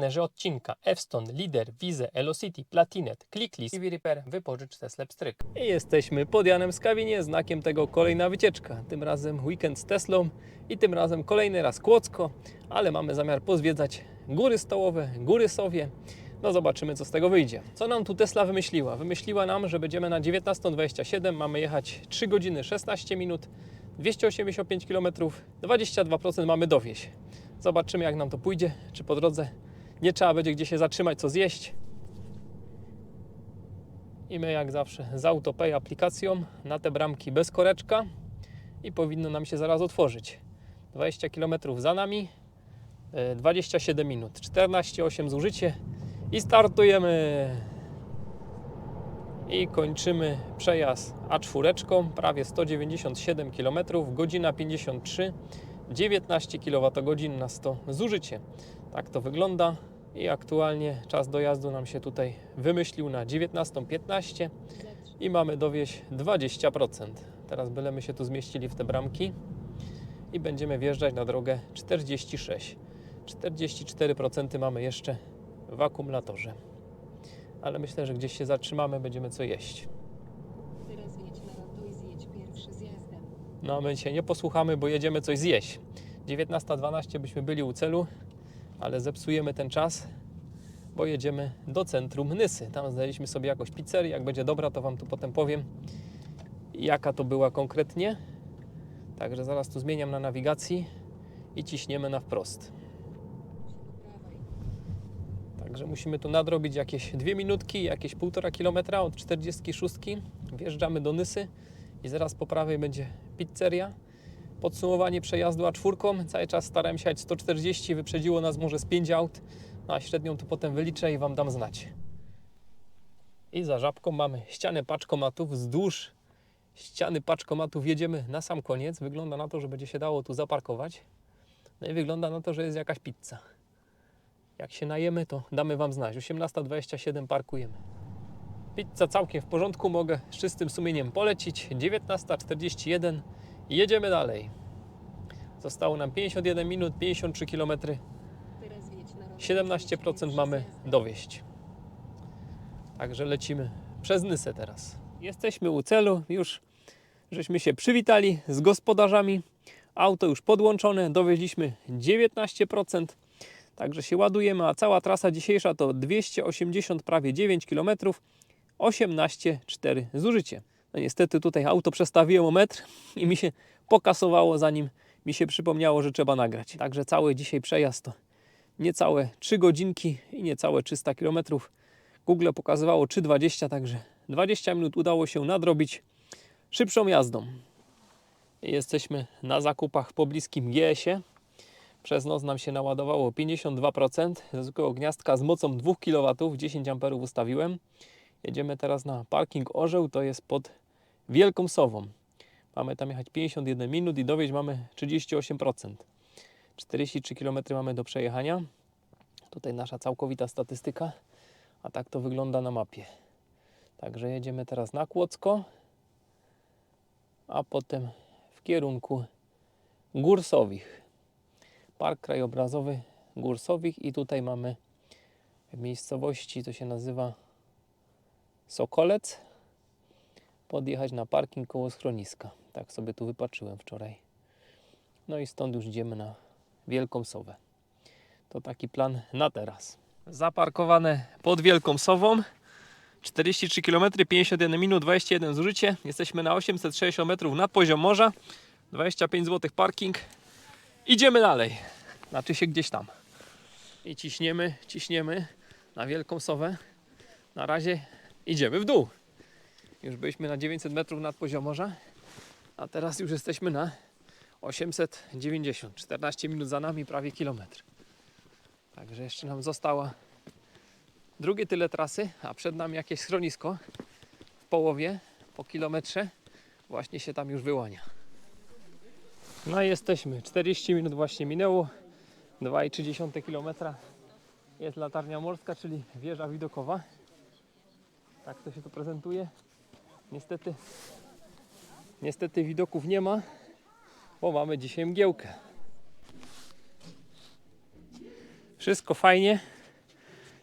Partnerzy odcinka F-Stone, Lider, Wize, Elocity, Platinet, Clicklist i Repair wypożycz Tesla Pstryk. I jesteśmy pod Janem Skawinie, znakiem tego kolejna wycieczka. Tym razem weekend z Teslą i tym razem kolejny raz Kłodzko, ale mamy zamiar pozwiedzać góry stołowe, góry Sowie. No zobaczymy co z tego wyjdzie. Co nam tu Tesla wymyśliła? Wymyśliła nam, że będziemy na 19.27, mamy jechać 3 godziny 16 minut, 285 km, 22% mamy dowieść. Zobaczymy jak nam to pójdzie, czy po drodze nie trzeba będzie gdzie się zatrzymać, co zjeść. I my jak zawsze z AutoPay aplikacją na te bramki bez koreczka i powinno nam się zaraz otworzyć. 20 km za nami, e, 27 minut, 14,8 zużycie i startujemy. I kończymy przejazd A4, prawie 197 km, godzina 53, 19 kWh na 100 zużycie. Tak to wygląda i aktualnie czas dojazdu nam się tutaj wymyślił na 19.15 i mamy dowieść 20%. Teraz bylemy się tu zmieścili w te bramki i będziemy wjeżdżać na drogę 46. 44% mamy jeszcze w akumulatorze. Ale myślę, że gdzieś się zatrzymamy, będziemy co jeść. Teraz jedź na rondo i zjedź pierwszy zjazdem. No my się nie posłuchamy, bo jedziemy coś zjeść. 19.12 byśmy byli u celu, ale zepsujemy ten czas, bo jedziemy do centrum Nysy. Tam znaleźliśmy sobie jakąś pizzerię. Jak będzie dobra, to Wam tu potem powiem, jaka to była konkretnie. Także zaraz tu zmieniam na nawigacji i ciśniemy na wprost. Także musimy tu nadrobić jakieś dwie minutki, jakieś półtora kilometra od 46. Wjeżdżamy do Nysy i zaraz po prawej będzie pizzeria. Podsumowanie przejazdu A4. Cały czas starałem się jechać 140, wyprzedziło nas może z 5 aut, no a średnią tu potem wyliczę i Wam dam znać. I za żabką mamy ścianę paczkomatów. Wzdłuż ściany paczkomatów jedziemy na sam koniec. Wygląda na to, że będzie się dało tu zaparkować. No i wygląda na to, że jest jakaś pizza. Jak się najemy, to damy Wam znać. 18.27 parkujemy. Pizza całkiem w porządku, mogę z czystym sumieniem polecić. 19.41 i jedziemy dalej. Zostało nam 51 minut, 53 km, Teraz jedź na rondo i 17% zjedź mamy dowieść. Także lecimy przez Nysę teraz. Jesteśmy u celu, już żeśmy się przywitali z gospodarzami. Auto już podłączone, dowieźliśmy 19%. Także się ładujemy, a cała trasa dzisiejsza to 280 prawie 9 km, 18,4 zużycie. No niestety tutaj auto przestawiłem o metr i mi się pokasowało zanim mi się przypomniało, że trzeba nagrać. Także cały dzisiaj przejazd to niecałe 3 godzinki i niecałe 300 km. Google pokazywało 3,20, także 20 minut udało się nadrobić szybszą jazdą. Jesteśmy na zakupach w pobliskim GS-ie. Przez noc nam się naładowało 52% ze zwykłego gniazdka z mocą 2 kW, 10 A ustawiłem. Jedziemy teraz na parking Orzeł, to jest pod Wielką Sową. Mamy tam jechać 51 minut i dowieźć mamy 38%. 43 km mamy do przejechania. Tutaj nasza całkowita statystyka, a tak to wygląda na mapie. Także jedziemy teraz na Kłodzko, a potem w kierunku Górsowich. Park krajobrazowy Górsowich i tutaj mamy w miejscowości, to się nazywa Sokolec, podjechać na parking koło schroniska. Tak sobie tu wypatrzyłem wczoraj. No i stąd już idziemy na Wielką Sowę. To taki plan na teraz. Zaparkowane pod Wielką Sową. 43 km, 51 minut, 21 zużycie. Jesteśmy na 860 metrów nad poziom morza. 25 zł parking. Idziemy dalej. Znaczy się gdzieś tam. I ciśniemy, ciśniemy na Wielką Sowę. Na razie idziemy w dół. Już byliśmy na 900 metrów nad poziom morza, a teraz już jesteśmy na 890. 14 minut za nami, prawie kilometr. Także jeszcze nam została drugie tyle trasy, a przed nami jakieś schronisko w połowie, po kilometrze. Właśnie się tam już wyłania. No i jesteśmy. 40 minut właśnie minęło. 2,3 km. Jest latarnia morska, czyli wieża widokowa. Tak to się tu prezentuje. Niestety, niestety widoków nie ma, bo mamy dzisiaj mgiełkę. Wszystko fajnie,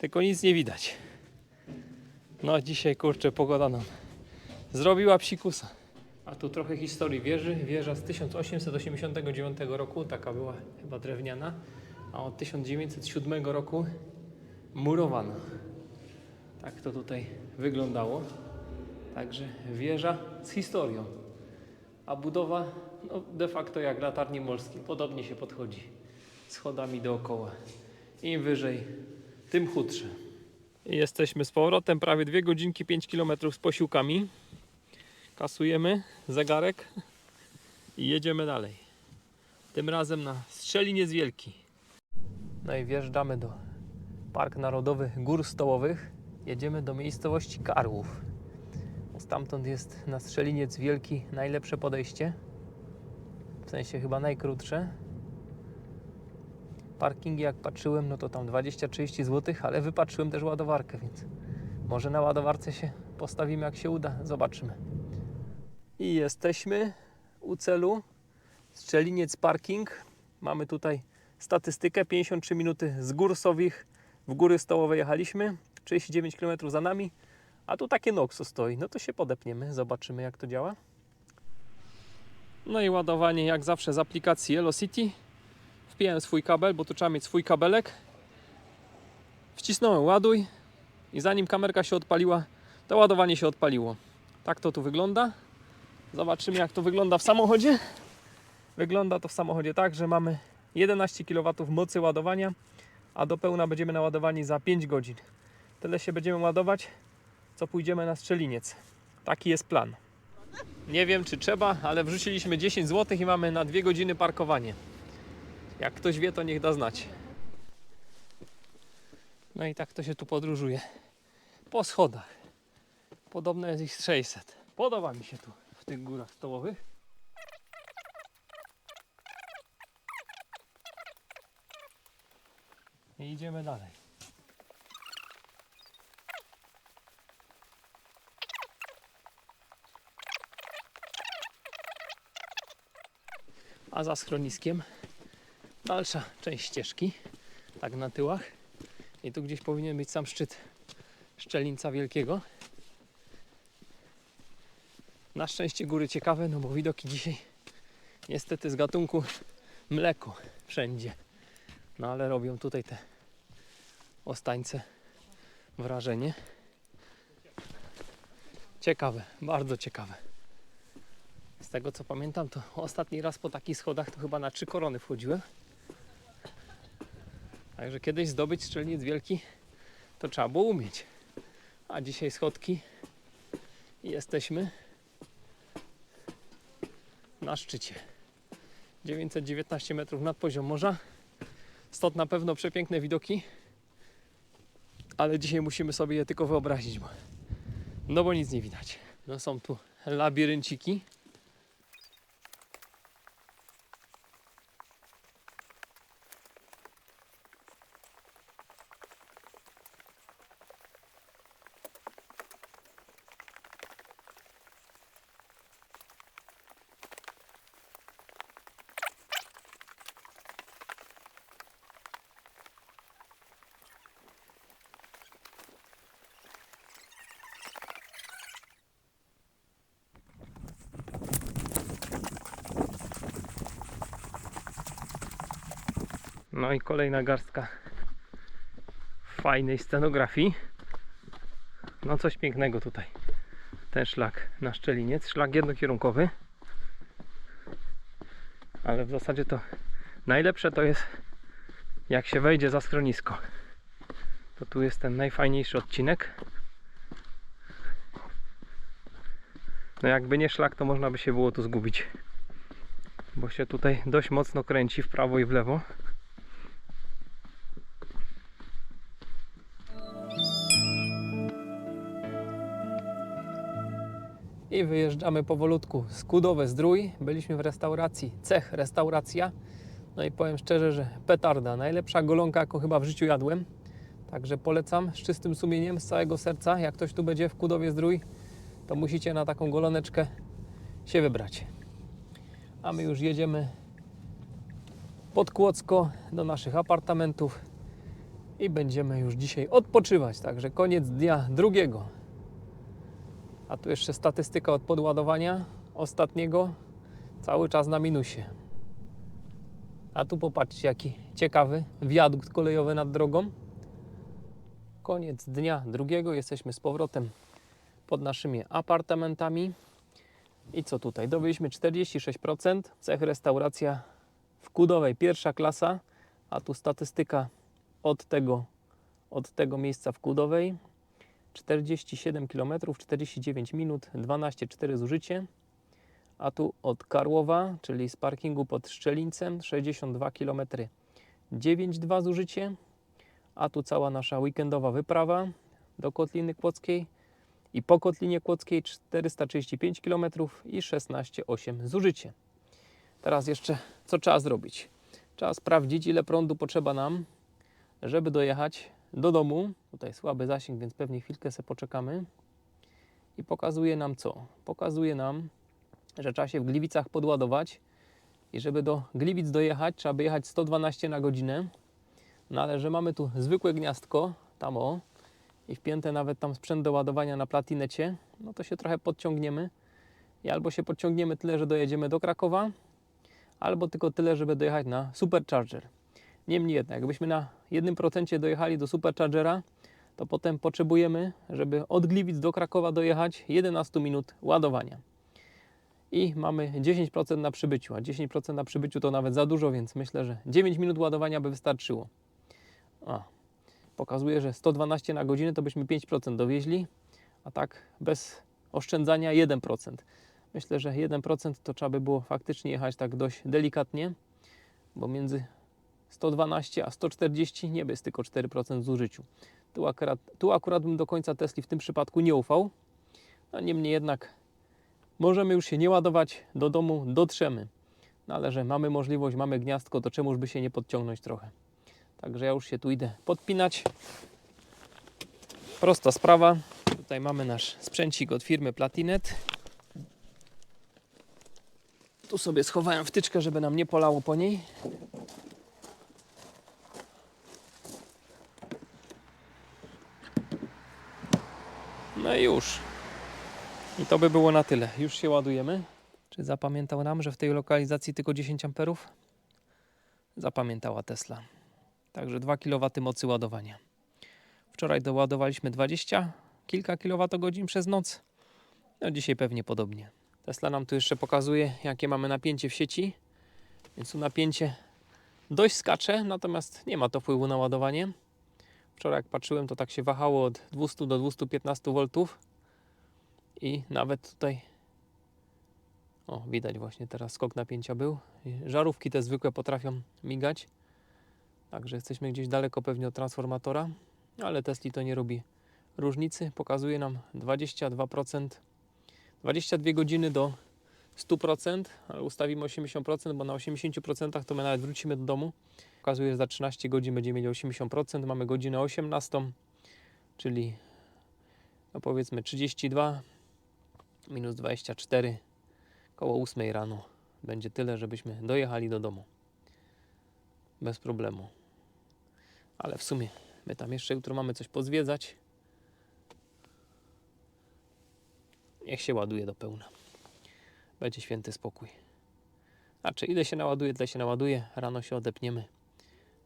Tylko nic nie widać. No dzisiaj kurczę pogoda nam zrobiła psikusa. A tu trochę historii wieży. Wieża z 1889 roku, taka była chyba drewniana, a od 1907 roku murowana. Tak to tutaj wyglądało. Także wieża z historią. A budowa no, de facto jak latarni morskie. Podobnie się podchodzi. Schodami dookoła. Im wyżej, tym chudsze. Jesteśmy z powrotem, prawie dwie godzinki, 5 km z posiłkami. Kasujemy zegarek i jedziemy dalej. Tym razem na Strzeliniec Wielki. No i wjeżdżamy do Park Narodowy Gór Stołowych. Jedziemy do miejscowości Karłów. Stamtąd jest na Strzeliniec Wielki najlepsze podejście. W sensie chyba najkrótsze. Parkingi jak patrzyłem, no to tam 20-30 zł, ale wypatrzyłem też ładowarkę, więc może na ładowarce się postawimy jak się uda. Zobaczymy. I jesteśmy u celu. Strzeliniec Parking. Mamy tutaj statystykę. 53 minuty z gór Sowich. W góry stołowe jechaliśmy. 39 km za nami. A tu takie Noxo stoi. No to się podepniemy. Zobaczymy jak to działa. No i ładowanie jak zawsze z aplikacji Yellow City. Wpijałem swój kabel, bo tu trzeba mieć swój kabelek. Wcisnąłem ładuj i zanim kamerka się odpaliła, to ładowanie się odpaliło. Tak to tu wygląda. Zobaczymy jak to wygląda w samochodzie. Wygląda to w samochodzie tak, że mamy 11 kW mocy ładowania, a do pełna będziemy naładowani za 5 godzin. Tyle się będziemy ładować, co pójdziemy na strzeliniec. Taki jest plan. Nie wiem czy trzeba, ale wrzuciliśmy 10 zł i mamy na 2 godziny parkowanie. Jak ktoś wie, to niech da znać. No i tak to się tu podróżuje. Po schodach. Podobno jest ich z 600. Podoba mi się tu w tych górach stołowych. I idziemy dalej. A za schroniskiem dalsza część ścieżki, tak na tyłach. I tu gdzieś powinien być sam szczyt Szczelinca Wielkiego. Na szczęście góry ciekawe, no bo widoki dzisiaj niestety z gatunku mleko wszędzie. No ale robią tutaj te ostańce wrażenie. Ciekawe, bardzo ciekawe. Z tego co pamiętam, to ostatni raz po takich schodach to chyba na trzy korony wchodziłem. Także kiedyś zdobyć strzelnic wielki to trzeba było umieć. A dzisiaj schodki i jesteśmy na szczycie. 919 metrów nad poziom morza. Stąd na pewno przepiękne widoki. Ale dzisiaj musimy sobie je tylko wyobrazić, no bo nic nie widać. No są tu labirynciki. No i kolejna garstka fajnej scenografii. No coś pięknego tutaj. Ten szlak na szczeliniec, szlak jednokierunkowy. Ale w zasadzie to najlepsze to jest jak się wejdzie za schronisko. To tu jest ten najfajniejszy odcinek. No jakby nie szlak, to można by się było tu zgubić. Bo się tutaj dość mocno kręci w prawo i w lewo. I wyjeżdżamy powolutku z Kudowe Zdrój. Byliśmy w restauracji Cech Restauracja. No i powiem szczerze, że petarda. Najlepsza golonka, jaką chyba w życiu jadłem. Także polecam z czystym sumieniem, z całego serca. Jak ktoś tu będzie w Kudowie Zdrój, to musicie na taką goloneczkę się wybrać. A my już jedziemy pod Kłodzko do naszych apartamentów i będziemy już dzisiaj odpoczywać. Także koniec dnia drugiego. A tu jeszcze statystyka od podładowania ostatniego, cały czas na minusie. A tu popatrzcie, jaki ciekawy wiadukt kolejowy nad drogą. Koniec dnia drugiego, jesteśmy z powrotem pod naszymi apartamentami. I co tutaj? Dobyliśmy 46%, cech restauracja w Kudowej pierwsza klasa, a tu statystyka od tego, od tego miejsca w Kudowej. 47 km, 49 minut, 12,4 zużycie. A tu od Karłowa, czyli z parkingu pod Szczelińcem, 62 km, 9,2 zużycie. A tu cała nasza weekendowa wyprawa do Kotliny Kłodzkiej i po Kotlinie Kłodzkiej 435 km i 16,8 zużycie. Teraz jeszcze co trzeba zrobić? Trzeba sprawdzić, ile prądu potrzeba nam, żeby dojechać do domu. Tutaj słaby zasięg, więc pewnie chwilkę sobie poczekamy. I pokazuje nam co? Pokazuje nam, że trzeba się w Gliwicach podładować i żeby do Gliwic dojechać, trzeba by jechać 112 na godzinę. No ale że mamy tu zwykłe gniazdko, tam o, i wpięte nawet tam sprzęt do ładowania na platinecie, no to się trochę podciągniemy. I albo się podciągniemy tyle, że dojedziemy do Krakowa, albo tylko tyle, żeby dojechać na Supercharger. Niemniej jednak, jakbyśmy na 1% dojechali do Superchargera, to potem potrzebujemy, żeby od Gliwic do Krakowa dojechać 11 minut ładowania. I mamy 10% na przybyciu, a 10% na przybyciu to nawet za dużo, więc myślę, że 9 minut ładowania by wystarczyło. A, pokazuje, że 112 na godzinę to byśmy 5% dowieźli, a tak bez oszczędzania 1%. Myślę, że 1% to trzeba by było faktycznie jechać tak dość delikatnie, bo między 112 a 140 nie bez tylko 4% zużyciu. Tu akurat, tu akurat bym do końca Tesli w tym przypadku nie ufał, a niemniej jednak możemy już się nie ładować, do domu dotrzemy. No ale że mamy możliwość, mamy gniazdko, to czemuż by się nie podciągnąć trochę. Także ja już się tu idę podpinać. Prosta sprawa. Tutaj mamy nasz sprzęcik od firmy Platinet. Tu sobie schowałem wtyczkę, żeby nam nie polało po niej. Już. I to by było na tyle. Już się ładujemy. Czy zapamiętał nam, że w tej lokalizacji tylko 10 amperów? Zapamiętała Tesla. Także 2 kW mocy ładowania. Wczoraj doładowaliśmy 20 kilka kilowatogodzin przez noc. No dzisiaj pewnie podobnie. Tesla nam tu jeszcze pokazuje, jakie mamy napięcie w sieci. Więc tu napięcie dość skacze, natomiast nie ma to wpływu na ładowanie. Wczoraj jak patrzyłem, to tak się wahało od 200 do 215 V. I nawet tutaj o, widać właśnie teraz skok napięcia był. Żarówki te zwykłe potrafią migać. Także jesteśmy gdzieś daleko pewnie od transformatora, ale Tesla to nie robi różnicy. Pokazuje nam 22%, 22 godziny do 100%, ale ustawimy 80%, bo na 80% to my nawet wrócimy do domu. Pokazuje, że za 13 godzin będziemy mieli 80%, mamy godzinę 18, czyli no powiedzmy 32 minus 24, koło 8 rano. Będzie tyle, żebyśmy dojechali do domu. Bez problemu. Ale w sumie my tam jeszcze jutro mamy coś pozwiedzać. Niech się ładuje do pełna. Będzie święty spokój. Znaczy, ile się naładuje, tyle się naładuje. Rano się odepniemy.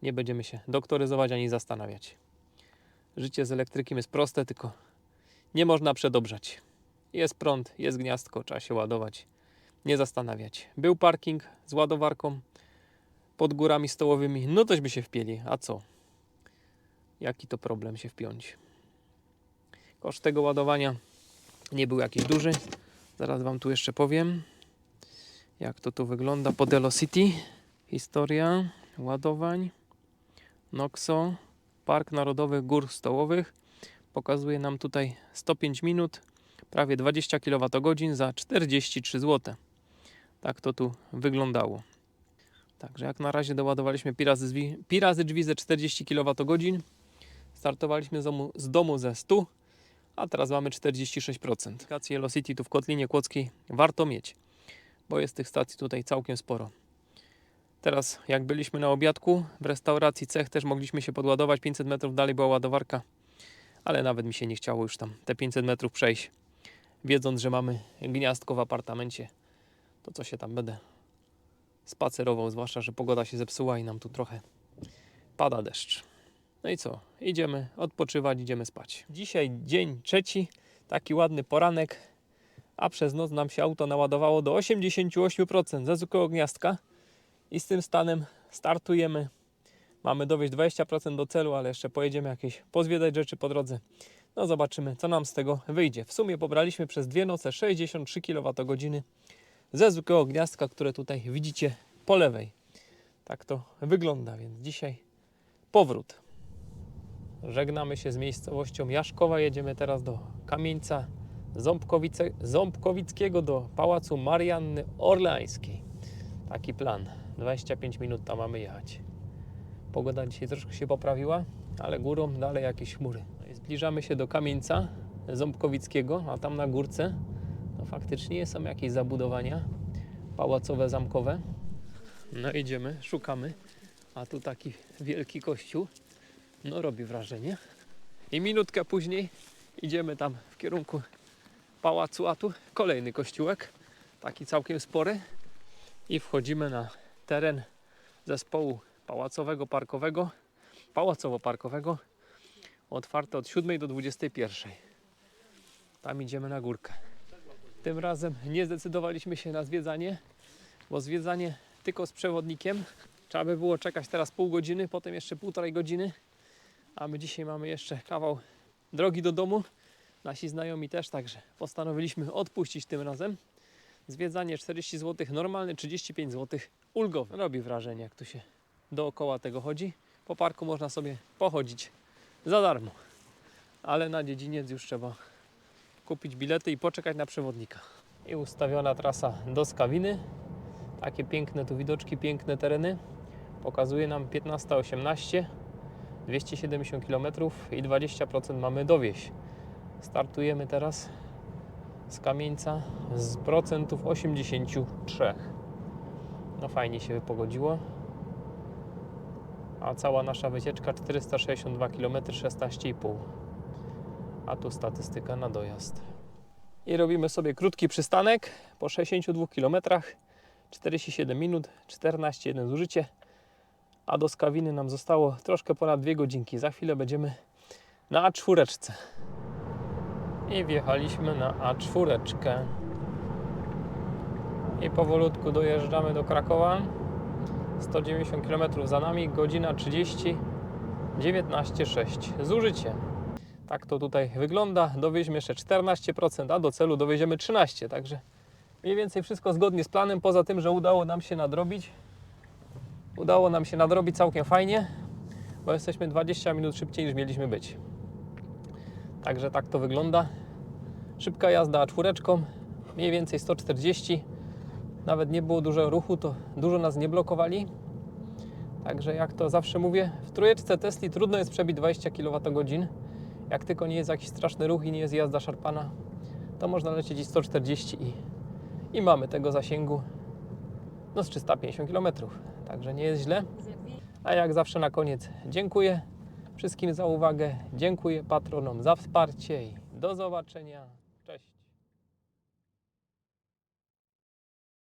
Nie będziemy się doktoryzować ani zastanawiać. Życie z elektrykiem jest proste, tylko nie można przedobrzać. Jest prąd, jest gniazdko, trzeba się ładować. Nie zastanawiać. Był parking z ładowarką pod górami stołowymi, no tośmy się wpieli. A co? Jaki to problem się wpiąć? Koszt tego ładowania nie był jakiś duży. Zaraz Wam tu jeszcze powiem, jak to tu wygląda po Delocity. Historia ładowań. Noxo, Park Narodowy Gór Stołowych. Pokazuje nam tutaj 105 minut, prawie 20 kWh za 43 zł. Tak to tu wyglądało. Także jak na razie doładowaliśmy pi razy, zwi- pi razy drzwi ze 40 kWh. Startowaliśmy z domu, z domu ze 100, a teraz mamy 46%. Aplikację Velocity tu w Kotlinie Kłodzkiej warto mieć, bo jest tych stacji tutaj całkiem sporo. Teraz jak byliśmy na obiadku w restauracji Cech też mogliśmy się podładować. 500 metrów dalej była ładowarka, ale nawet mi się nie chciało już tam te 500 metrów przejść. Wiedząc, że mamy gniazdko w apartamencie, to co się tam będę spacerował, zwłaszcza, że pogoda się zepsuła i nam tu trochę pada deszcz. No i co? Idziemy odpoczywać, idziemy spać. Dzisiaj dzień trzeci, taki ładny poranek, a przez noc nam się auto naładowało do 88% ze zwykłego gniazdka i z tym stanem startujemy. Mamy dowieść 20% do celu, ale jeszcze pojedziemy jakieś pozwiedzać rzeczy po drodze. No zobaczymy, co nam z tego wyjdzie. W sumie pobraliśmy przez dwie noce 63 kWh ze zwykłego gniazdka, które tutaj widzicie po lewej. Tak to wygląda, więc dzisiaj powrót. Żegnamy się z miejscowością Jaszkowa. Jedziemy teraz do Kamieńca Ząbkowice, Ząbkowickiego do Pałacu Marianny Orleańskiej. Taki plan. 25 minut tam mamy jechać. Pogoda dzisiaj troszkę się poprawiła, ale górą dalej jakieś chmury. No Zbliżamy się do Kamieńca Ząbkowickiego, a tam na górce no faktycznie są jakieś zabudowania pałacowe, zamkowe. No idziemy, szukamy. A tu taki wielki kościół. No robi wrażenie. I minutkę później idziemy tam w kierunku pałacu, a tu kolejny kościółek. Taki całkiem spory. I wchodzimy na teren zespołu pałacowego, parkowego, pałacowo-parkowego. Otwarte od 7 do 21. Tam idziemy na górkę. Tym razem nie zdecydowaliśmy się na zwiedzanie, bo zwiedzanie tylko z przewodnikiem. Trzeba by było czekać teraz pół godziny, potem jeszcze półtorej godziny. A my dzisiaj mamy jeszcze kawał drogi do domu. Nasi znajomi też, także postanowiliśmy odpuścić tym razem. Zwiedzanie 40 zł, normalne 35 zł, ulgowe. Robi wrażenie, jak tu się dookoła tego chodzi. Po parku można sobie pochodzić za darmo. Ale na dziedziniec już trzeba kupić bilety i poczekać na przewodnika. I ustawiona trasa do Skawiny. Takie piękne tu widoczki, piękne tereny. Pokazuje nam 15-18, 270 km i 20% mamy dowieść. Startujemy teraz z kamieńca z procentów 83. No fajnie się wypogodziło. A cała nasza wycieczka 462 km 16,5. A tu statystyka na dojazd. I robimy sobie krótki przystanek po 62 km 47 minut, 14,1 zużycie. A do Skawiny nam zostało troszkę ponad 2 godzinki. Za chwilę będziemy na A4. I wjechaliśmy na A4. I powolutku dojeżdżamy do Krakowa. 190 km za nami, godzina 30, 19,6 zużycie. Tak to tutaj wygląda. Dowieźmy jeszcze 14%, a do celu dowieziemy 13%. Także mniej więcej wszystko zgodnie z planem, poza tym, że udało nam się nadrobić. Udało nam się nadrobić całkiem fajnie, bo jesteśmy 20 minut szybciej niż mieliśmy być. Także tak to wygląda. Szybka jazda czwóreczką, mniej więcej 140. Nawet nie było dużo ruchu, to dużo nas nie blokowali. Także jak to zawsze mówię, w trójeczce Tesli trudno jest przebić 20 kWh. Jak tylko nie jest jakiś straszny ruch i nie jest jazda szarpana, to można lecieć i 140 i, i mamy tego zasięgu no z 350 km. Także nie jest źle. A jak zawsze na koniec dziękuję wszystkim za uwagę, dziękuję patronom za wsparcie i do zobaczenia.